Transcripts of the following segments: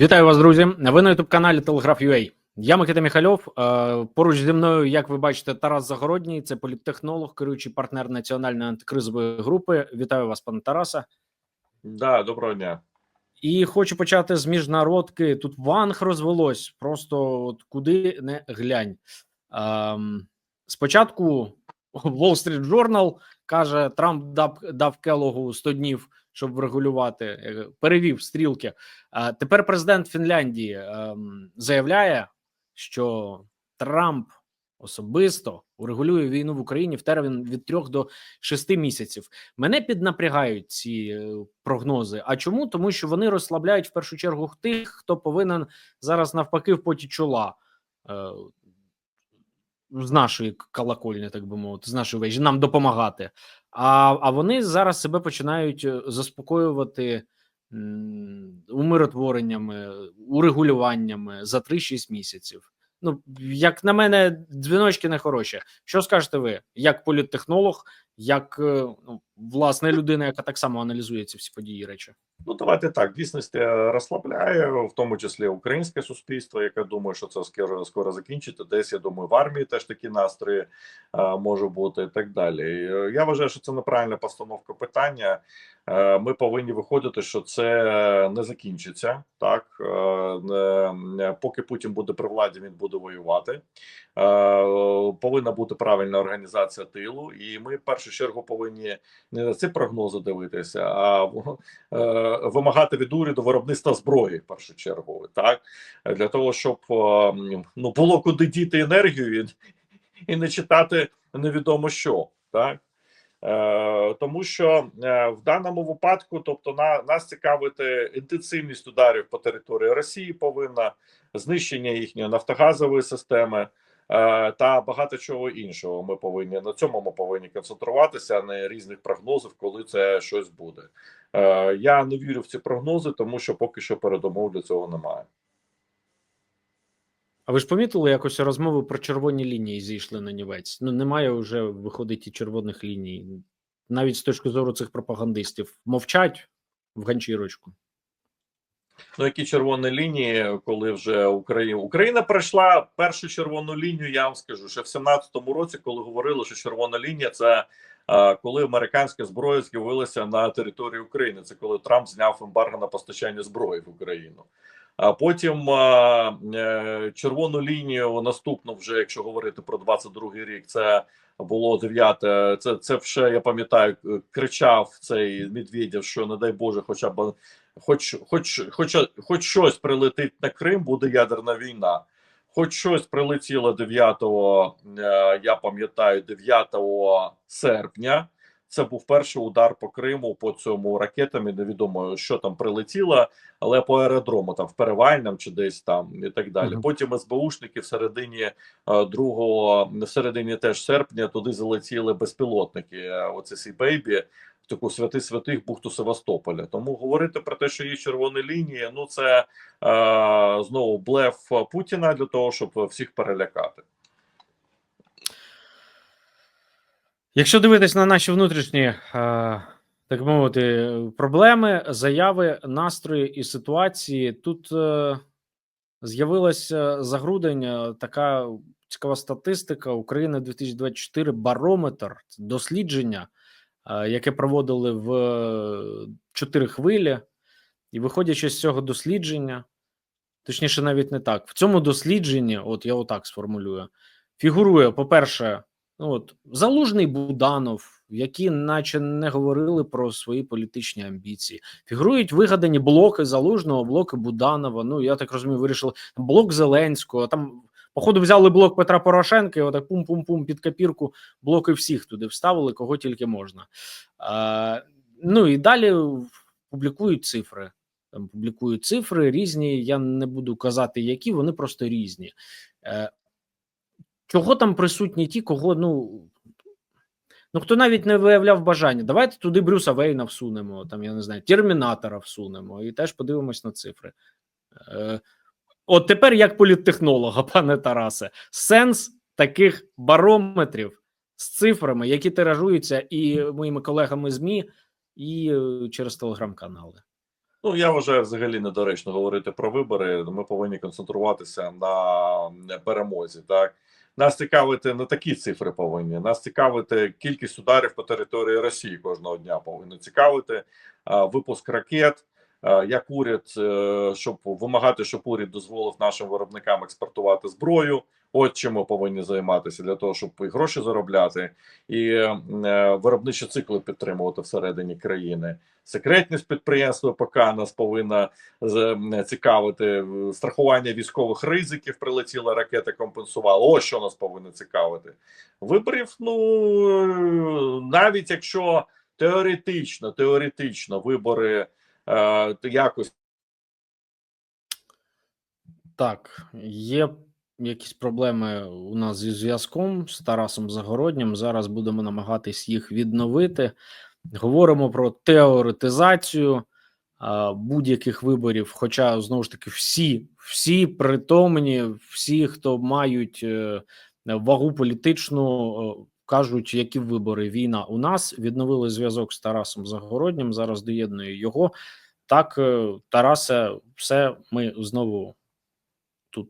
Вітаю вас, друзі. Ви на ютуб каналі Телеграф.ua. Я Микита Міхальов. Е, Поруч зі мною, як ви бачите, Тарас Загородній, це політтехнолог, керуючий партнер національної антикризової групи. Вітаю вас, пане Тараса. Да, доброго дня. І хочу почати з міжнародки. Тут ванг розвелось, просто от куди не глянь. Ем, спочатку Wall Street Journal каже, Трамп дав, дав Келогу 100 днів, щоб врегулювати, е, перевів стрілки. Тепер президент Фінляндії ем, заявляє, що Трамп особисто урегулює війну в Україні в термін від 3 до 6 місяців. Мене піднапрягають ці е, прогнози. А чому? Тому що вони розслабляють в першу чергу тих, хто повинен зараз навпаки в поті чола. З нашої колокольні, так би мовити, з нашої вежі, нам допомагати. А, а вони зараз себе починають е, заспокоювати умиротвореннями, урегулюваннями за 3-6 місяців. Ну, як на мене, дзвіночки не хороші. Що скажете ви, як політтехнолог, як е, ну, власне людина, яка так само аналізує ці всі події речі? Ну давайте так. Дійсність е, розслабляє, в тому числі українське суспільство, яке думає, що це скоро скоро закінчиться. Десь я думаю, в армії теж такі настрої е, може бути і так далі. Я вважаю, що це неправильна постановка питання. Ми повинні виходити, що це не закінчиться так. Поки Путін буде при владі, він буде воювати. Повинна бути правильна організація тилу, і ми в першу чергу повинні не на ці прогнози дивитися, а е, вимагати від уряду виробництва зброї в першу чергу, так для того, щоб е, ну було куди діти енергію і, і не читати невідомо що, так. Е, тому що е, в даному випадку, тобто, на нас цікавити інтенсивність ударів по території Росії повинна знищення їхньої нафтогазової системи та багато чого іншого. Ми повинні на цьому ми повинні концентруватися, а не різних прогнозів, коли це щось буде. Е, я не вірю в ці прогнози, тому що поки що передумов для цього немає. А ви ж помітили, якось розмови про червоні лінії зійшли на нівець? Ну немає вже виходить і червоних ліній, навіть з точки зору цих пропагандистів. Мовчать в ганчірочку. Ну, які червоні лінії, коли вже Україна Україна пройшла першу червону лінію, я вам скажу, ще в 17-му році, коли говорили, що червона лінія це е, коли американська зброя з'явилася на території України. Це коли Трамп зняв ембарго на постачання зброї в Україну. А потім е, червону лінію наступну, вже якщо говорити про 22-й рік, це було 9, Це це вже я пам'ятаю, кричав цей Медведєв, що не дай Боже, хоча б хоч, хоч, хоч, хоч щось прилетить на Крим, буде ядерна війна. Хоч щось прилетіло 9, е, я пам'ятаю, 9 серпня. Це був перший удар по Криму по цьому ракетами. Невідомо, що там прилетіло, але по аеродрому, там в Перевальному чи десь там і так далі. Потім СБУшники в середині е, другого, в середині теж серпня туди залетіли безпілотники. Оце сі бейбі таку святи святих бухту Севастополя. Тому говорити про те, що є червоні лінії, ну це е, знову блеф Путіна для того, щоб всіх перелякати. Якщо дивитись на наші внутрішні, е, так мовити, проблеми, заяви, настрої і ситуації, тут е, з'явилася за грудень е, така цікава статистика України 2024 барометр дослідження, яке проводили в чотири хвилі, і виходячи з цього дослідження, точніше, навіть не так. В цьому дослідженні, от я отак сформулюю, фігурує, по-перше, от Залужний Буданов, які наче не говорили про свої політичні амбіції. Фігурують вигадані блоки Залужного, блоки Буданова. Ну я так розумію, вирішили блок Зеленського. Там, походу, взяли блок Петра Порошенка, і отак пум-пум-пум під копірку блоки всіх туди вставили, кого тільки можна. А, ну і далі публікують цифри. Там публікують цифри різні. Я не буду казати, які вони просто різні. Е, Чого там присутні ті, кого ну. Ну, хто навіть не виявляв бажання, давайте туди Брюса Вейна всунемо, там, я не знаю, Термінатора всунемо і теж подивимось на цифри. Е, от тепер, як політтехнолога, пане Тарасе, сенс таких барометрів з цифрами, які тиражуються і моїми колегами ЗМІ, і е, через телеграм-канали. Ну, я вважаю взагалі недоречно говорити про вибори. Ми повинні концентруватися на перемозі. Так нас цікавити не такі цифри повинні. Нас цікавити кількість ударів по території Росії кожного дня. Повинні цікавити випуск ракет. Як уряд, е, щоб вимагати, щоб уряд дозволив нашим виробникам експортувати зброю. От чим ми повинні займатися для того, щоб і гроші заробляти, і е, виробничі цикли підтримувати всередині країни. Секретність підприємства ПК нас повинна цікавити. Страхування військових ризиків прилетіла ракета, компенсувала. Ось що нас повинно цікавити. Виборів, ну навіть якщо теоретично, теоретично вибори е, якось Так, є якісь проблеми у нас зі зв'язком з Тарасом Загороднім. Зараз будемо намагатись їх відновити. Говоримо про теоретизацію будь-яких виборів. Хоча знову ж таки, всі, всі притомні, всі, хто мають е, вагу політичну, е, кажуть, які вибори війна у нас. Відновили зв'язок з Тарасом Загороднім. Зараз доєдную його. Так, е, Тарасе, все ми знову тут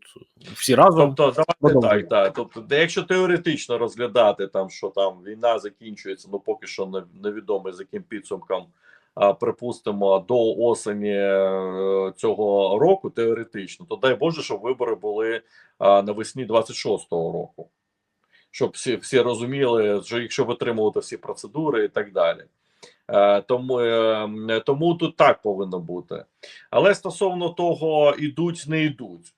всі разом. Тобто, давайте так, так. Тобто, де якщо теоретично розглядати там, що там війна закінчується, ну поки що не, невідомо з яким підсумком. А, припустимо, до осені е, цього року теоретично, то дай Боже, щоб вибори були навесні 26-го року. Щоб всі, всі розуміли, що якщо витримувати всі процедури і так далі. Е, тому, е, тому тут так повинно бути. Але стосовно того, ідуть, не йдуть.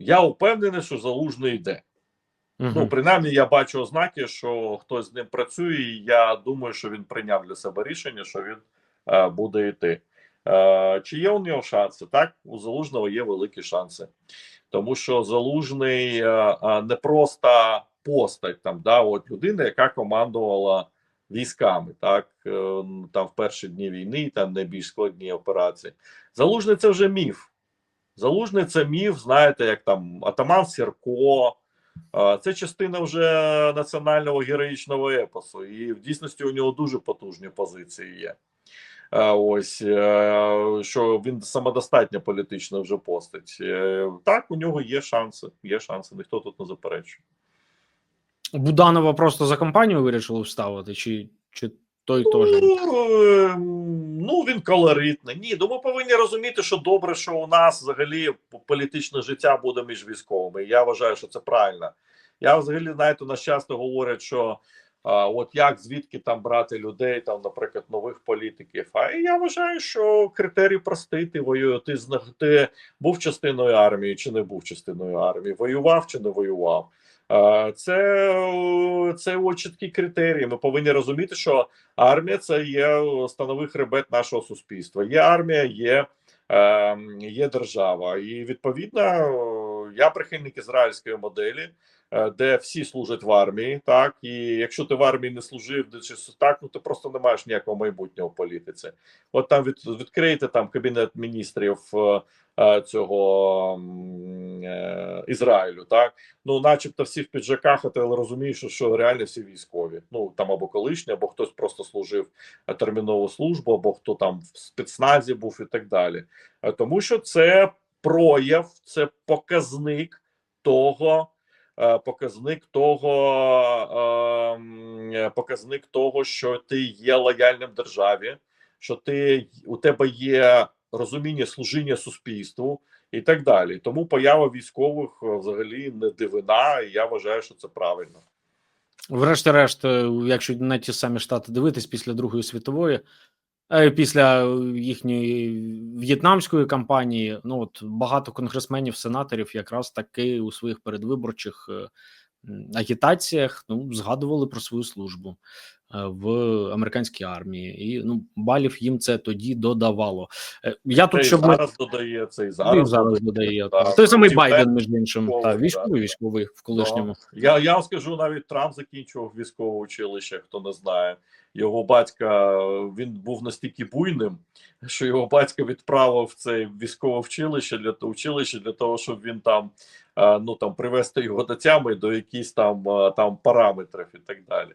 Я впевнений, що залужний йде. Мгм. Ну, принаймні, я бачу ознаки, що хтось з ним працює. і Я думаю, що він прийняв для себе рішення, що він е, буде йти. Е, чи є у нього шанси? Так, у залужного є великі шанси, тому що залужний е, е, не просто постать там, да, от людина, яка командувала військами, так е, там в перші дні війни, там найбільш складні операції. Залужний це вже міф. Залужний це міф, знаєте, як там Атаман Сірко. Це частина вже національного героїчного епосу, і в дійсності у нього дуже потужні позиції є. Ось е, що він самодостатня політична вже постать. Е, Так, у нього є шанси. Є шанси, ніхто тут не заперечує. Буданова просто за компанію вирішили вставити, чи, чи той теж? Ну, е, ну він колоритний. Ні, ну ми повинні розуміти, що добре, що у нас взагалі політичне життя буде між військовими. Я вважаю, що це правильно. Я взагалі знаєте, у нас часто говорять, що а, от як звідки там брати людей, там, наприклад, нових політиків. А я вважаю, що критерій простий. Ти воює. Ти ти був частиною армії чи не був частиною армії, воював чи не воював. Це, це от чіткі критерії. Ми повинні розуміти, що армія це є становий хребет нашого суспільства. Є армія, є, е, є держава, і відповідно я прихильник ізраїльської моделі, де всі служать в армії. Так і якщо ти в армії не служив, де чи так, ну ти просто не маєш ніякого майбутнього в політиці. От там від, відкрийте там кабінет міністрів. е, е, Цього е, Ізраїлю, так ну, начебто, всі в піджаках, а ти розумієш, що, реально всі військові. Ну там або колишні, або хтось просто служив е, термінову службу, або хто там в спецназі був і так далі. Е, Тому що це прояв, це показник того. Е, Показник того, е, е, показник того, що ти є лояльним державі, що ти у тебе є розуміння служіння суспільству і так далі. Тому поява військових взагалі не дивина, і я вважаю, що це правильно. Врешті-решт, якщо на ті самі штати дивитись після Другої світової, після їхньої в'єтнамської кампанії, ну от багато конгресменів, сенаторів якраз таки у своїх передвиборчих е, агітаціях ну, згадували про свою службу. е, в американській армії, і ну балів їм це тоді додавало. Е, Я Це тут і щоб ми зараз додає, це і зараз, зараз, зараз додає. Так. той самий Байден, між іншим, та військовий військовий в колишньому. Я, я вам скажу, навіть Трамп закінчував військове училище, хто не знає. Його батька він був настільки буйним, що його батько відправив це військове училище для училище для того, щоб він там е, ну там привести його до тями до якісь там е, там параметрів і так далі.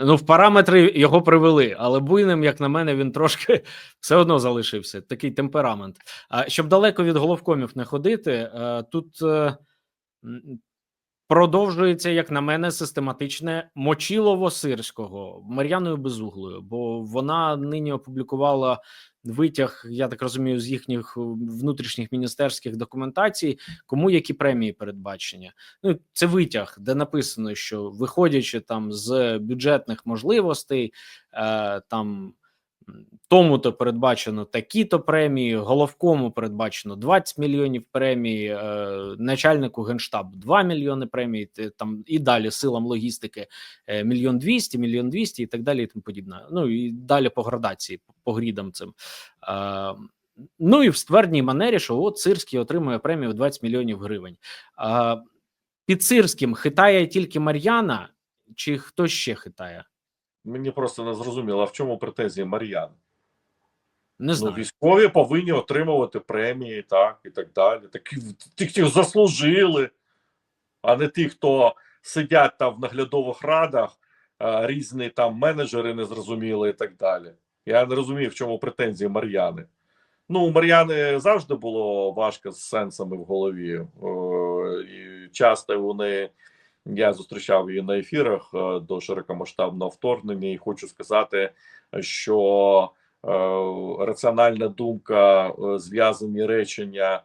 Ну, в параметри його привели, але буйним, як на мене, він трошки все одно залишився. Такий темперамент. А щоб далеко від головкомів не ходити, е, тут е, продовжується, як на мене, систематичне мочілово сирського Мар'яною Безуглою, бо вона нині опублікувала витяг, я так розумію, з їхніх е, внутрішніх міністерських документацій, кому які премії передбачення. Ну, це витяг, де написано, що виходячи там з бюджетних можливостей, е, там м, тому-то передбачено такі-то премії, головкому передбачено 20 мільйонів премій, е, начальнику генштабу 2 мільйони премій, там і далі силам логістики е, мільйон двісті, мільйон двісті і так далі, і тому подібне. Ну і далі по градації, по- грідам цим. Е, Ну і в ствердній манері, що от Сирський отримує премію 20 мільйонів гривень. Під Сирським хитає тільки Мар'яна, чи хто ще хитає? Мені просто не зрозуміло, а в чому претензії Мар'ян? Не Ну, військові повинні отримувати премії, так і так далі. Такі ті, хто заслужили, а не ті, хто сидять там в наглядових радах, а, різні там менеджери незрозуміли і так далі. Я не розумію, в чому претензії Мар'яни. Ну, у Мар'яни завжди було важко з сенсами в голові. О, і часто вони. Я зустрічав її на ефірах е, до широкомасштабного вторгнення, і хочу сказати, що е, раціональна думка, е, зв'язані речення,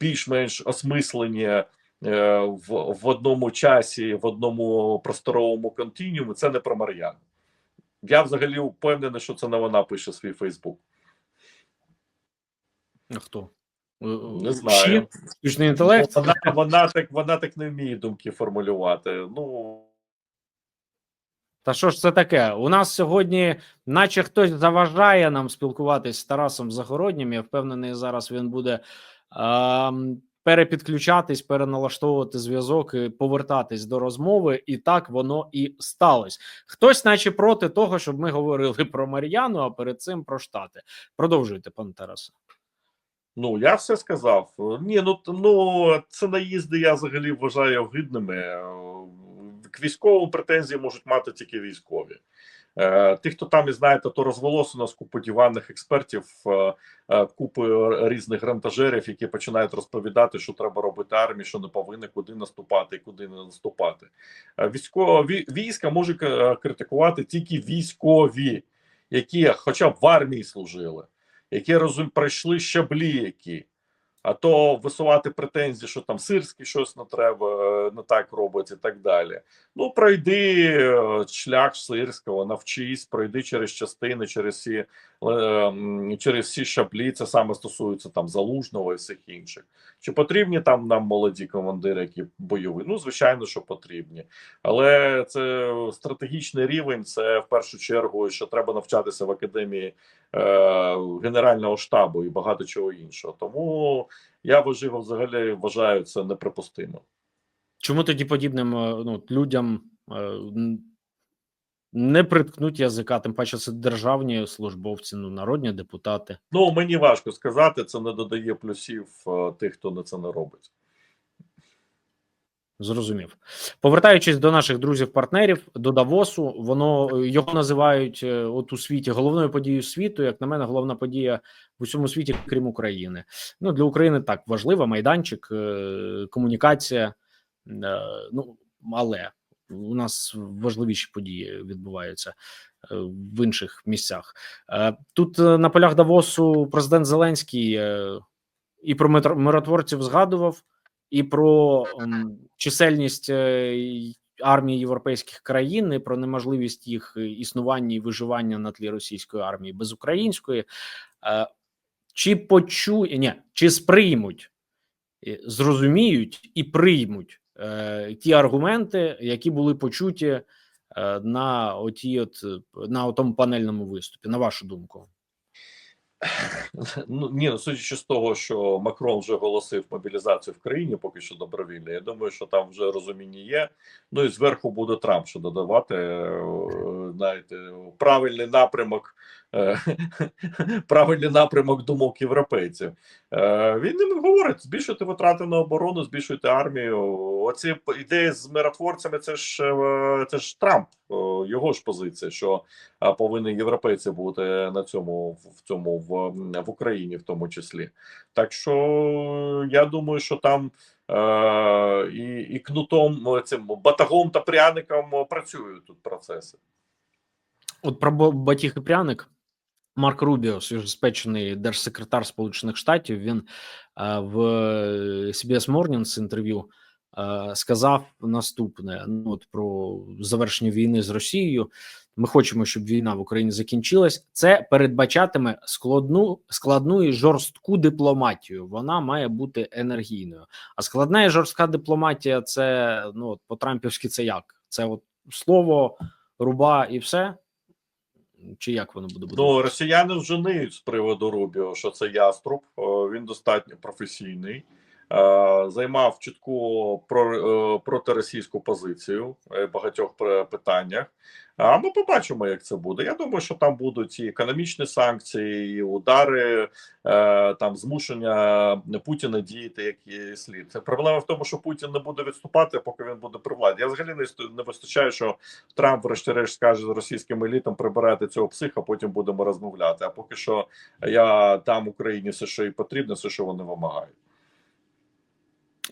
більш-менш осмислені в, в одному часі, в одному просторовому континіумі, це не про Мар'ян. Я взагалі впевнений, що це не вона пише свій Фейсбук. А Хто? Не знаю. Щит? Штучний інтелект? Вона, вона, так, вона так не вміє думки формулювати. Ну, Та що ж це таке? У нас сьогодні, наче хтось заважає нам спілкуватись з Тарасом Загороднім. Я впевнений, зараз він буде ем, перепідключатись, переналаштовувати зв'язок і повертатись до розмови. І так воно і сталося. Хтось, наче проти того, щоб ми говорили про Мар'яну, а перед цим про Штати. Продовжуйте, пане Тарасе. Ну, я все сказав. Ні, ну ну це наїзди я взагалі вважаю огидними. Е, К військовим претензії можуть мати тільки військові. Е, Ті, хто там і знаєте, то розвелось у нас купу диванних експертів, е, купи різних грантажерів, які починають розповідати, що треба робити армії, що не повинні, куди наступати і куди не наступати. Військові війська можуть е, критикувати тільки військові, які хоча б в армії служили які розум пройшли щаблі, які. А то висувати претензії, що там сирський щось не треба, е, не так робить і так далі. Ну, пройди е, шлях сирського, навчись, пройди через частини, через всі, е, через всі щаблі. Це саме стосується там залужного і всіх інших. Чи потрібні там нам молоді командири, які бойові? Ну, звичайно, що потрібні. Але це стратегічний рівень. Це в першу чергу, що треба навчатися в академії Генерального штабу і багато чого іншого. Тому я вважаю, взагалі вважаю це неприпустимо. Чому тоді подібним е, ну, людям е, не приткнуть язика, тим паче це державні службовці, ну народні депутати. Ну мені важко сказати, це не додає плюсів е, тих, хто на це не робить. Зрозумів. Повертаючись до наших друзів-партнерів, до Давосу, воно е, його називають е, от у світі головною подією світу. Як на мене, головна подія в усьому світі, крім України. Ну для України так важлива майданчик, е, комунікація. Ну але у нас важливіші події відбуваються в інших місцях. Тут на полях Давосу президент Зеленський і про миротворців згадував і про чисельність е, армії європейських країн, і про неможливість їх е, існування і виживання на тлі російської армії без української. Е, Чи почує ні, чи сприймуть, зрозуміють і приймуть ті аргументи, які були почуті на отій, от на тому панельному виступі, на вашу думку? Ну ні, ну судячи з того, що Макрон вже оголосив мобілізацію в країні, поки що добровільно. Я думаю, що там вже розуміння є. Ну і зверху буде Трамп, що додавати е, знаєте, правильний напрямок е, правильний напрямок думок європейців. Е, Він їм говорить: збільшуйте витрати на оборону, збільшуйте армію. Оці ідеї з миротворцями, це ж е, це ж Трамп, його ж позиція, що е, повинні європейці бути на цьому в цьому в, в Україні, в тому числі. Так що я думаю, що там е, і, і кнутом е, цим батагом та пряником е, працюють тут процеси. От про батіг і пряник. Марк Рубіо, свіжоспечений держсекретар Сполучених Штатів, він е, в CBS Mornings інтерв'ю е, сказав наступне: ну от про завершення війни з Росією. Ми хочемо, щоб війна в Україні закінчилась. Це передбачатиме складну складну і жорстку дипломатію. Вона має бути енергійною. А складна і жорстка дипломатія це ну от по-трампівськи це як? Це от слово, руба і все. Чи як воно буде Ну, росіяни вже ниють з приводу Рубіо, що це яструб. Е, Він достатньо професійний, е, займав чітку про, е, протиросійську позицію е, в багатьох питаннях. А ми побачимо, як це буде. Я думаю, що там будуть і економічні санкції, і удари, е, там змушення Путіна діяти як і слід. Це проблема в тому, що Путін не буде відступати, поки він буде при владі. Я взагалі не вистачаю, що Трамп, врешті-решт, скаже з російським елітам прибирати цього психа, потім будемо розмовляти. А поки що я дам Україні все, що їй потрібно, все, що вони вимагають.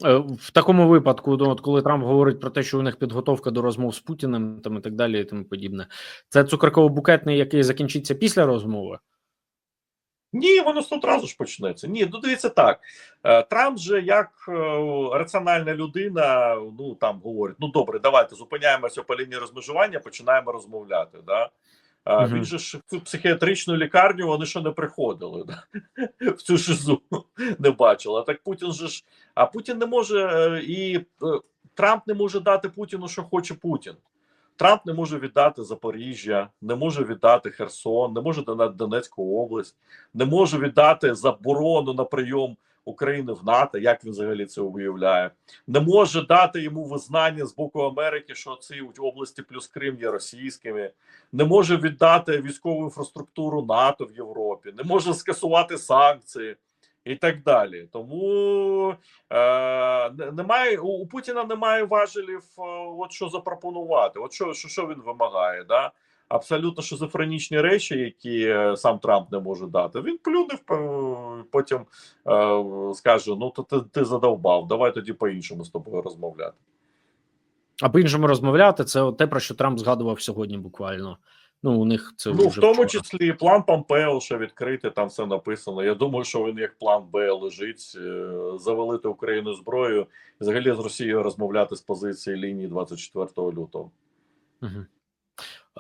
Е, В такому випадку, ну, от коли Трамп говорить про те, що у них підготовка до розмов з Путіним там і так далі, і тому подібне, це цукерково-букетний, який закінчиться після розмови. Ні, воно одразу ж почнеться. Ні, ну дивіться так. Е, Трамп же як е, раціональна людина, ну там говорить: ну добре, давайте зупиняємося по лінії розмежування, починаємо розмовляти. Да? А. Він же ж в цю психіатричну лікарню вони ще не приходили, да? в цю шизу не бачили. А так Путін же ж. А Путін не може е, і е, Трамп не може дати Путіну, що хоче Путін. Трамп не може віддати Запоріжжя, не може віддати Херсон, не може дати Донецьку область, не може віддати заборону на прийом України в НАТО, як він взагалі це уявляє, не може дати йому визнання з боку Америки, що ці області плюс Крим є російськими, не може віддати військову інфраструктуру НАТО в Європі, не може скасувати санкції. І так далі, тому е, немає у, Путіна немає важелів, е, от що запропонувати. От що, що він вимагає, да? Абсолютно шизофренічні речі, які е, сам Трамп не може дати. Він плюне в- потім е, скаже: Ну, то ти, ти задовбав, давай тоді по-іншому з тобою розмовляти. А по-іншому розмовляти, це те, про що Трамп згадував сьогодні буквально. Ну, у них це Ну, вже в тому вчора. числі план Помпео ще відкритий, там все написано. Я думаю, що він як план Б лежить, е, завалити Україну зброєю, і взагалі з Росією розмовляти з позиції лінії 24 лютого. Мгм.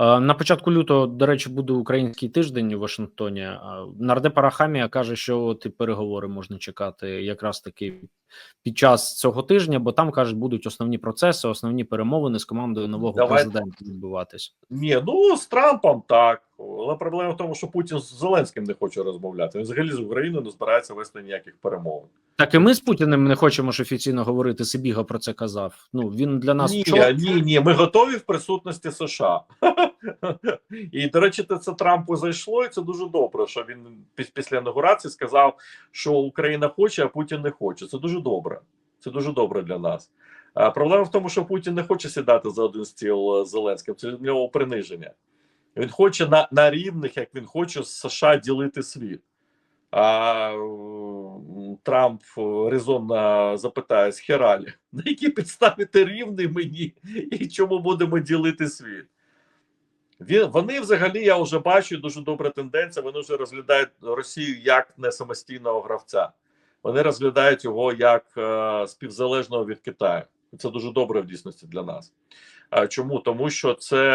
Е, На початку лютого, до речі, буде український тиждень у Вашингтоні. А Нардепа Рахамія каже, що от і переговори можна чекати якраз таки під час цього тижня, бо там кажуть, будуть основні процеси, основні перемовини з командою нового Давай. президента відбуватись. Ні, ну з Трампом так. Але проблема в тому, що Путін з Зеленським не хоче розмовляти. Він взагалі з Україною не збирається вести ніяких перемовин. Так і ми з Путіним не хочемо ж офіційно говорити. Сибіга про це казав. Ну він для нас ні, чорт. ні, ні, ми готові в присутності США. І, до речі, це Трампу зайшло, і це дуже добре, що він після інаугурації сказав, що Україна хоче, а Путін не хоче. Це дуже добре. Це дуже добре для нас. А проблема в тому, що Путін не хоче сідати за один стіл е, з Зеленським. Це для нього приниження. Він хоче на, на рівних, як він хоче з США ділити світ. А Трамп е, резонно запитає з Хералі, на якій підставі ти рівний мені і чому будемо ділити світ? Вони взагалі, я вже бачу дуже добра тенденція. Вони вже розглядають Росію як не самостійного гравця. Вони розглядають його як е, співзалежного від Китаю. Це дуже добре в дійсності для нас. Чому? Тому що це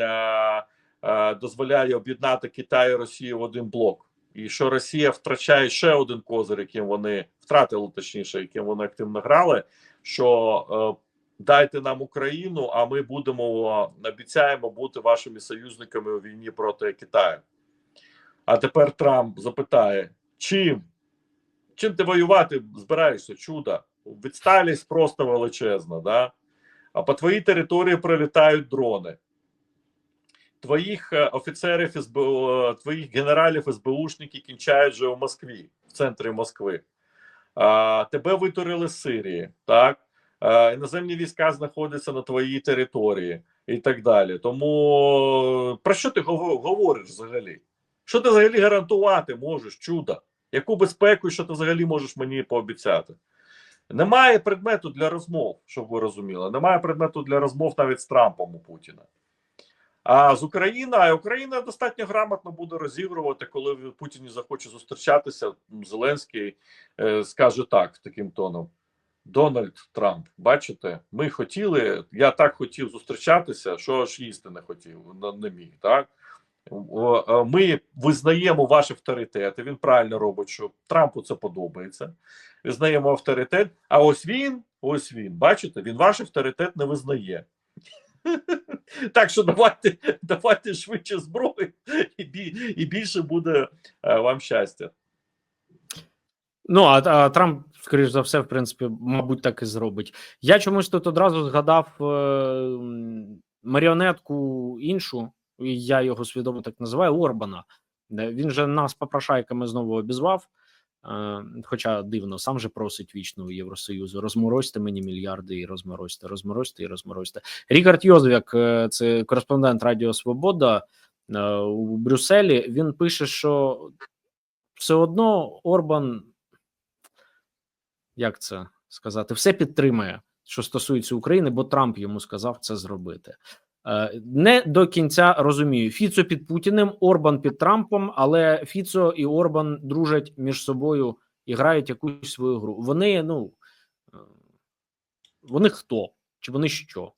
е, е, дозволяє об'єднати Китай і Росію в один блок. І що Росія втрачає ще один козир, яким вони втратили, точніше, яким вони активно грали. Що дайте нам Україну, а ми будемо обіцяємо бути вашими союзниками у війні проти Китаю. А тепер Трамп запитає: чим? Чим ти воювати збираєшся? Чудо? Відсталість просто величезна, да? А по твоїй території прилітають дрони. твоїх е, офіцерів СБУ, е, твоїх генералів СБУшники кінчають вже у Москві, в центрі Москви. А, тебе витурили з Сирії, так? А, іноземні війська знаходяться на твоїй території і так далі. Тому про що ти говориш взагалі? Що ти взагалі гарантувати можеш, чудо? Яку безпеку, що ти взагалі можеш мені пообіцяти? Немає предмету для розмов, щоб ви розуміли. Немає предмету для розмов навіть з Трампом у Путіна. А з Україною, Україна достатньо грамотно буде розігрувати, коли Путін захоче зустрічатися. Зеленський е, скаже так таким тоном: Дональд Трамп, бачите, ми хотіли, я так хотів зустрічатися, що аж їсти не хотів, не- міг. Так ми визнаємо ваш авторитет. Він правильно робить, що Трампу це подобається. Визнаємо авторитет. А ось він, ось він, бачите, він ваш авторитет не визнає. Так що давайте, давайте швидше зброю, і, більше буде е, вам щастя. Ну а, а Трамп, скоріш за все, в принципі, мабуть, так і зробить. Я чомусь тут одразу згадав е, маріонетку іншу, я його свідомо так називаю Орбана. Він же нас попрошайками знову обізвав. Е, хоча дивно, сам же просить вічно у Євросоюзу: розморозьте мені мільярди і розморозьте, розморозьте і розморозьте. Рікард Йозвяк, е, це кореспондент Радіо Свобода е, у Брюсселі. Він пише, що все одно Орбан як це сказати, все підтримує, що стосується України, бо Трамп йому сказав це зробити. Е, Не до кінця розумію. Фіцо під Путіним, Орбан під Трампом, але Фіцо і Орбан дружать між собою і грають якусь свою гру. Вони, ну е, вони хто? Чи вони що?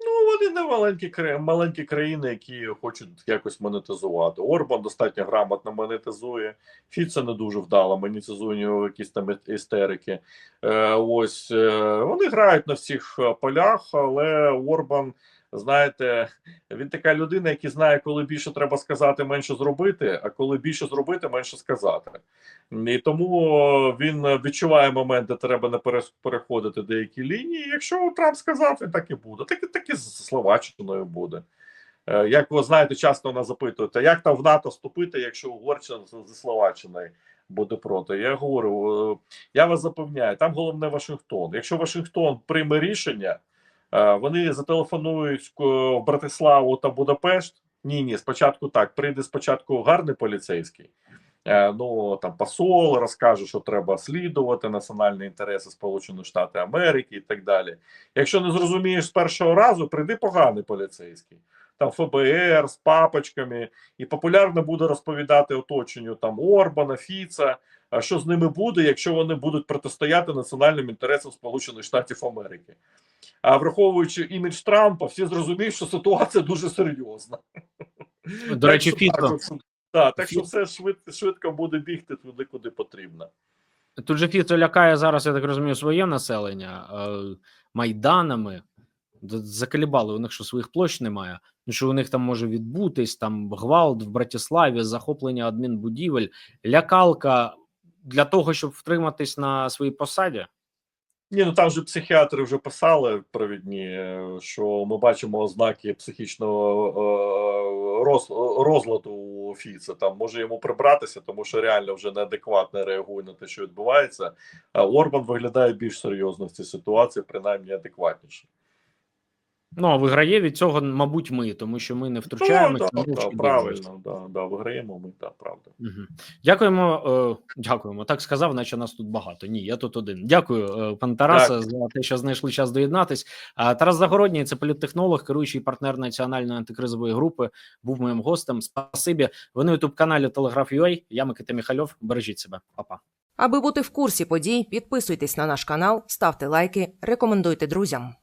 Ну, вони не маленькі, маленькі країни, які хочуть якось монетизувати. Орбан достатньо грамотно монетизує. Фіце не дуже вдало, монетизує у нього якісь там істерики. Е, ось е, вони грають на всіх полях, але Орбан, знаєте, він така людина, яка знає, коли більше треба сказати, менше зробити, а коли більше зробити, менше сказати. І тому він відчуває момент, де треба не переходити деякі лінії. Якщо Трамп сказав, він так і буде. Так, так і з Словаччиною буде. Е, Як ви знаєте, часто нас запитують, а як там в НАТО вступити, якщо Угорщина зі Словаччиною буде проти? Я говорю, е, я вас запевняю, там головне Вашингтон. Якщо Вашингтон прийме рішення, вони зателефонують е, в Братиславу та Будапешт. Ні, ні, спочатку так. Прийде спочатку гарний поліцейський. Е, Ну там посол розкаже, що треба слідувати національні інтереси Сполучених Штатів Америки і так далі. Якщо не зрозумієш з першого разу, прийди поганий поліцейський. Там ФБР з папочками, і популярно буде розповідати оточенню там Орбана, Фіца, що з ними буде, якщо вони будуть протистояти національним інтересам Сполучених Штатів Америки. А враховуючи імідж Трампа, всі зрозуміють, що ситуація дуже серйозна. До речі, Так що так, Так, що все швидко, швидко буде бігти туди, куди потрібно. Тут же Фіцо лякає зараз, я так розумію, своє населення е, майданами. Закалібали, у них що своїх площ немає. Ну що у них там може відбутись там гвалт в Братиславі, захоплення адмінбудівель, лякалка для того, щоб втриматись на своїй посаді. Ні, ну там же психіатри вже писали провідні, е, що ми бачимо ознаки психічного е, роз, розладу у Фіца. Там може йому прибратися, тому що реально вже неадекватно реагує на те, що відбувається. А Орбан виглядає більш серйозно в цій ситуації, принаймні адекватніше. Ну а виграє від цього, мабуть, ми, тому що ми не втручаємося. Ну, да, да, правильно, да, да, виграємо ми, так, правда. Мгм. Дякуємо. Е, дякуємо. Так сказав, наче нас тут багато. Ні, я тут один. Дякую, е, пан Тарасе, за те, що знайшли час доєднатись. А Тарас Загородній, це політтехнолог, керуючий партнер національної антикризової групи. Був моїм гостем. Спасибі. Ви на ютуб каналі Телеграф.ua. Я Микита Міхальов. Бережіть себе, Па-па. Аби бути в курсі подій, підписуйтесь на наш канал, ставте лайки, рекомендуйте друзям.